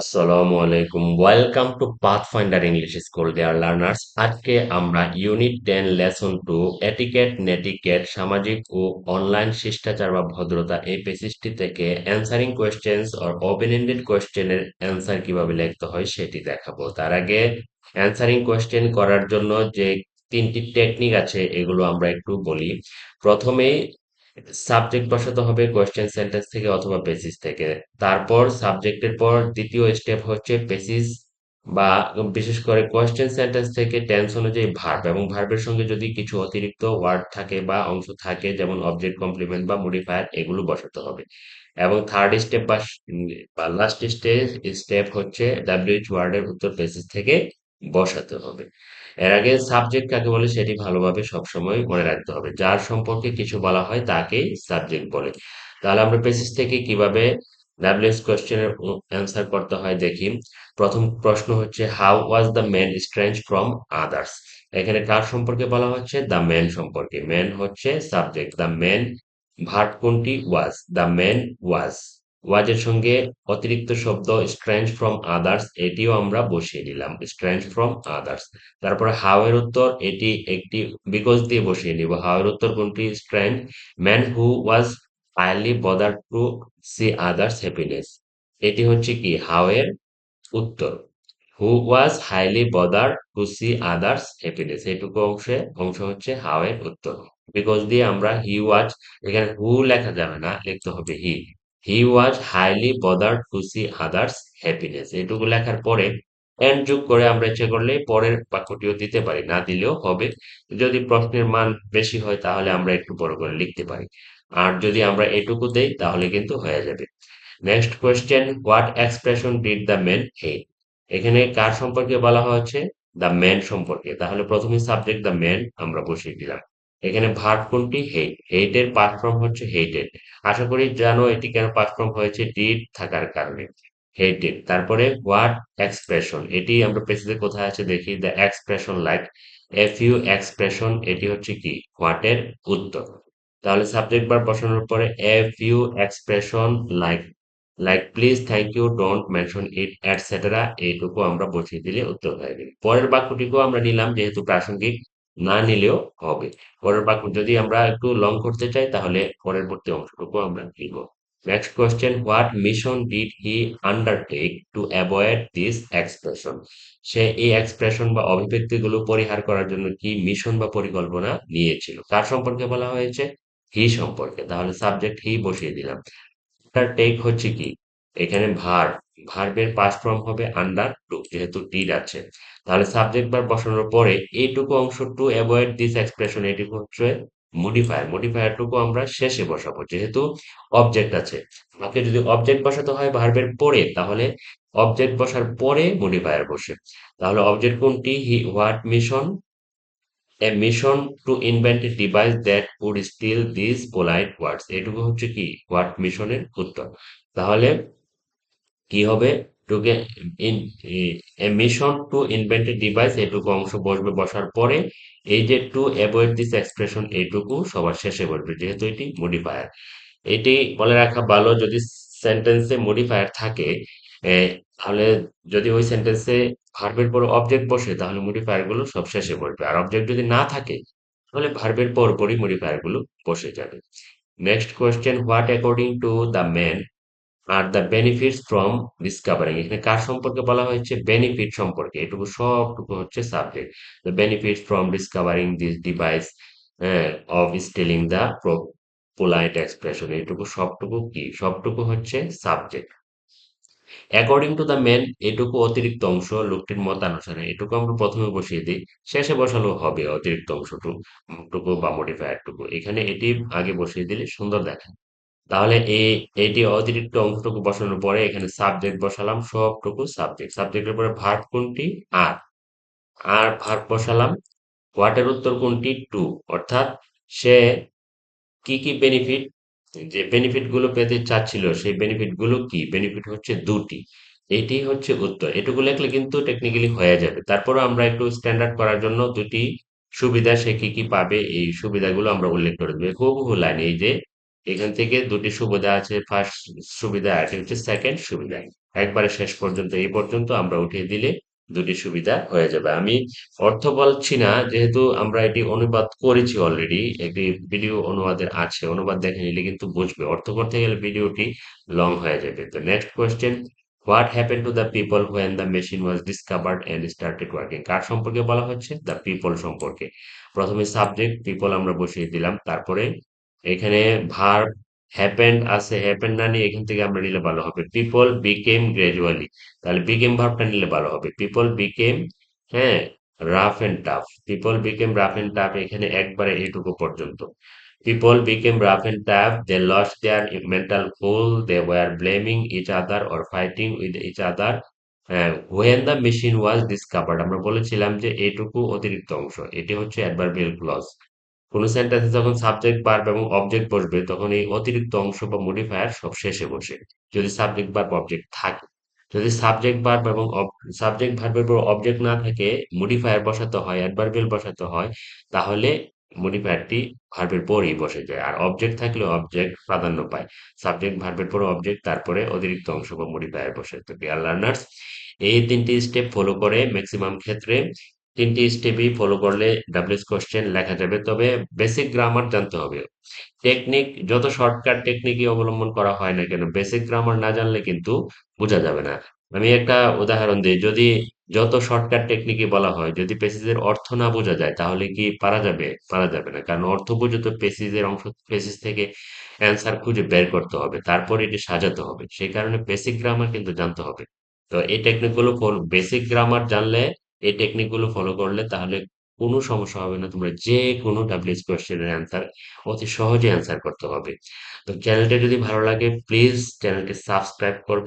আসসালামু আলাইকুম। Welcome to pathfinder English school dear learners আজকে আমরা unit ten lesson two etiquette netiquette সামাজিক ও অনলাইন শিষ্টাচার বা ভদ্রতা এই পেসিসটি থেকে অ্যান্সারিং কোয়েশ্চেন্স অর ওপেন কোয়েশ্চেনের অ্যান্সার কীভাবে লিখতে হয় সেটি দেখাবো। তার আগে অ্যান্সারিং কোয়েশ্চেন করার জন্য যে তিনটি টেকনিক আছে, এগুলো আমরা একটু বলি। প্রথমেই সাবজেক্ট বসাতে হবে কোয়েশ্চেন সেন্টেন্স থেকে অথবা বেসিস থেকে। তারপর সাবজেক্টের পর দ্বিতীয় স্টেপ হচ্ছে বেসিস বা বিশেষ করে কোয়েশ্চেন সেন্টেন্স থেকে টেন্স অনুযায়ী ভার্ব এবং ভার্বের সঙ্গে যদি কিছু অতিরিক্ত ওয়ার্ড থাকে বা অংশ থাকে, যেমন অবজেক্ট কমপ্লিমেন্ট বা মডিফায়ার এগুলো বসাতে হবে। এবং থার্ড স্টেপ বা লাস্ট স্টেপ স্টেপ হচ্ছে ডাব্লিউএইচ ওয়ার্ডের উত্তর বেসিস থেকে বসাতে হবে। এর আগে সাবজেক্ট কাকে বলে সেটি ভালোভাবে সবসময় মনে রাখতে হবে। যার সম্পর্কে কিছু বলা হয় তাকেই সাবজেক্ট বলে। তাহলে আমরা বেসিস থেকে কীভাবে ডাব্লিউএস কোয়েশ্চেনের অ্যান্সার করতে হয় দেখি। প্রথম প্রশ্ন হচ্ছে how was the man strange from others এখানে কার সম্পর্কে বলা হচ্ছে? দ্য ম্যান সম্পর্কে। ম্যান হচ্ছে সাবজেক্ট দ্য ম্যান ভার্ব কোনটি ওয়াজ দ্য ম্যান ওয়াজ ওয়াজের সঙ্গে অতিরিক্ত শব্দ স্ট্রেঞ্জ ফ্রম আদার্স এটিও আমরা বসিয়ে দিলাম স্ট্রেঞ্জ ফ্রম আদার্স তারপরে হাওয়ের উত্তর, এটি একটি বিকজ দিয়ে বসিয়ে নিব হাওয়ের উত্তর কোনটি? Strange man who was highly bother to see others happiness এটি হচ্ছে কি? হাওয়ের উত্তর। Who was highly bother to see others happiness এইটুকু অংশে, অংশ হচ্ছে হাওয়ের উত্তর। বিকজ দিয়ে আমরা হি ওয়াজ এখানে হু লেখা যাবে না, লিখতে হবে he he was highly bother to see others happiness এটুকু লেখার পরে এন্ড যোগ করে আমরা ইচ্ছে করলে পরের বাক্যটিও দিতে পারি, না দিলেও হবে। যদি প্রশ্নের মান বেশি হয় তাহলে আমরা একটু বড় করে লিখতে পারি। আর যদি আমরা এটুকু দেই তাহলে কিন্তু হয়ে যাবে। Next question what expression did the man hate এখানে কার সম্পর্কে বলা হয়েছে? দ্য ম্যান সম্পর্কে। তাহলে প্রথমে সাবজেক্ট দ্য ম্যান আমরা বসিয়ে দিলাম। এখানে ভার্ব কোনটি? হেট হেটের পাস্ট ফর্ম হচ্ছে হেটেড আশা করি জানো এটি কেন পাস্ট ফর্ম হয়েছে? ডিড থাকার কারণে। হেটেড তারপরে হোয়াট এক্সপ্রেশন এটি আমরা পেসিতে কোথায় আছে? দেখি the expression like few expression এটি হচ্ছে কি? হোয়াট এর উত্তর। তাহলে সাবজেক্ট বার বসানোর পরে few expression like like please thank you don't mention it etcetera এইটুকু আমরা বসিয়ে দিলে উত্তর হয়ে যাবে পরের বাক্যটিকেও আমরা নিলাম, যেহেতু প্রাসঙ্গিক। না নিলেও হবে। পরের বাক্য যদি আমরা একটু লং করতে চাই, তাহলে পরবর্তী অংশটুকু আমরা লিখব। Next question what mission did he undertake to avoid this expression সে এই এক্সপ্রেশন বা অভিব্যক্তিগুলো পরিহার করার জন্য কি মিশন বা পরিকল্পনা নিয়েছিল? কার সম্পর্কে বলা হয়েছে হি সম্পর্কে। তাহলে সাবজেক্ট হি বসিয়ে দিলাম। টেক হচ্ছে কি? এখানে ভার। ভার্বের পাস্ট ফর্ম হবে আন্ডার টু যেহেতু ডিড আছে তাহলে সাবজেক্ট ভার্ব বসানোর পরে এইটুকু অংশ টু অ্যাভয়েড দিস এক্সপ্রেশন এটুকু হচ্ছে মডিফায়ার মডিফায়ারটুকু আমরা শেষে বসাবো, যেহেতু অবজেক্ট আছে। আমাকে যদি অবজেক্ট বসাতে হয় ভার্বের পরে, তাহলে অবজেক্ট বসার পরে মডিফায়ার বসে। তাহলে অবজেক্ট কোনটি? He what mission a mission to invent a device that would steal this polite words এটুকু হচ্ছে কি? হোয়াট মিশনের উত্তর। তাহলে কি হবে? Took a mission to invent a device এটুকু অংশ বসবে বসার পরে, এই যে টু অ্যাভয়েড দিস এক্সপ্রেশন এইটুকু সবার শেষে বসবে, যেহেতু এটি মডিফায়ার এটি বলে রাখা ভালো, যদি সেন্টেন্সে মডিফায়ার থাকে তাহলে যদি ওই সেন্টেন্সে ভার্বের পর অবজেক্ট বসে, তাহলে মডিফায়ারগুলো সব শেষে বসবে। আর অবজেক্ট যদি না থাকে, তাহলে ভার্বের পর পরই মডিফায়ারগুলো বসে যাবে। Next question what according to the man are the benefits from discovering এখানে কার সম্পর্কে বলা হয়েছে? বেনিফিট সম্পর্কে। এটুকু সবটুকু হচ্ছে subject the benefits from discovering this device of stealing the polite expression এটুকু সবটুকু কি? সবটুকু হচ্ছে subject according to the men এটুকু অতিরিক্ত অংশ লোকটির মতানুসারে। এটুকু আমরা প্রথমে বসিয়ে দিই। শেষে বসালেও হবে অতিরিক্ত অংশটুকু বা মডিফায়ারটুকু এখানে এটি আগে বসিয়ে দিলে সুন্দর দেখেন তাহলে এই এটি অতিরিক্ত অংশটুকু বসানোর পরে এখানে সাবজেক্ট বসালাম, সবটুকু সাবজেক্ট সাবজেক্টের পরে ভার্ব কোনটি? আর আর ভার্ব বসালাম। হোয়াটের উত্তর কোনটি? টু অর্থাৎ সে কি কি বেনিফিট যে বেনিফিটগুলো পেতে চাচ্ছিল, সেই বেনিফিটগুলো কি? বেনিফিট হচ্ছে দুটি। এটি হচ্ছে উত্তর। এটুকু লেখলে কিন্তু টেকনিক্যালি হয়ে যাবে। তারপরে আমরা একটু স্ট্যান্ডার্ড করার জন্য দুটি সুবিধা, সে কি কি পাবে, এই সুবিধাগুলো আমরা উল্লেখ করে দেবো। হুবহু লাইন, এই যে এখান থেকে দুটি সুবিধা আছে। ফার্স্ট সুবিধা আর হচ্ছে সেকেন্ড সুবিধা। একবারে শেষ পর্যন্ত, এই পর্যন্ত আমরা উঠিয়ে দিলে দুটি সুবিধা হয়ে যাবে। আমি অর্থ বলছি না, যেহেতু আমরা এটি অনুবাদ করেছি অলরেডি একটি ভিডিও অনুবাদের আছে। অনুবাদ দেখে নিলে কিন্তু বুঝবে। অর্থ করতে গেলে ভিডিওটি লং হয়ে যাবে। তো next question what happen to the people when the machine was discovered and started working কার সম্পর্কে বলা হচ্ছে? দ্য পিপল সম্পর্কে। প্রথমে সাবজেক্ট পিপল আমরা বসিয়ে দিলাম। তারপরে এখানে ভার্ব হ্যাপেন্ড আছে হ্যাপেন্ড না নিয়ে এখান থেকে আমরা নিলে ভালো হবে। পিপল বিকেম গ্রাজুয়ালি তাহলে বিকেম ভার্বটা নিলে ভালো হবে। পিপল বিকেম হ্যাঁ rough and tough people became rough and tough এখানে একবারে এইটুকু পর্যন্ত। People became rough and tough they lost their mental cool they were blaming each other or fighting with each other when the machine was discovered আমরা বলেছিলাম যে এটুকু অতিরিক্ত অংশ। এটি হচ্ছে অ্যাডভার্বিয়াল ক্লজ কোন সেন্টেন্সে যখন সাবজেক্ট ভার্ব এবং অবজেক্ট বসবে, তখন এই অতিরিক্ত অংশ বা মডিফায়ার সব শেষে বসে, যদি সাবজেক্ট ভার্ব অবজেক্ট থাকে। যদি সাবজেক্ট ভার্ব এবং সাবজেক্ট ভার্বের পর অবজেক্ট না থাকে মডিফায়ার বসাতে হয় অ্যাডভার্বিয়াল বসাতে হয়, তাহলে মডিফায়ারটি ভার্বের পরেই বসে যায়। আর অবজেক্ট থাকলে অবজেক্ট প্রাধান্য পায়। সাবজেক্ট ভার্বের পর অবজেক্ট তারপরে অতিরিক্ত অংশ বা মডিফায়ার বসে। তো ডিয়ার লার্নার্স এই তিনটি স্টেপ ফলো করে ম্যাক্সিমাম ক্ষেত্রে তিনটি স্টেপই ফলো করলে ডাব্লিউএস কোশ্চেন লেখা যাবে। তবে বেসিক গ্রামার জানতে হবে। টেকনিক যত শর্টকাট টেকনিকই অবলম্বন করা হয় না কেন বেসিক গ্রামার না জানলে কিন্তু বোঝা যাবে না। আমি একটা উদাহরণ দিই, যদি যত শর্টকাট টেকনিকই বলা হয়, যদি পেসিজের অর্থ না বোঝা যায়, তাহলে কি পারা যাবে? পারা যাবে না। কারণ অর্থ বুঝে তো পেসিজের অংশ পেসিজ থেকে অ্যান্সার খুঁজে বের করতে হবে, তারপর এটি সাজাতে হবে। সেই কারণে বেসিক গ্রামার কিন্তু জানতে হবে। তো এই টেকনিকগুলো বেসিক গ্রামার জানলে এই টেকনিকগুলো ফলো করলে তাহলে কোনো সমস্যা হবে না। তোমরা যে কোনো ডাব্লিউএস কোয়েশ্চেনের অ্যান্সার অতি সহজে অ্যান্সার করতে হবে তো চ্যানেলটা যদি ভালো লাগে প্লিজ চ্যানেলটি সাবস্ক্রাইব করবে।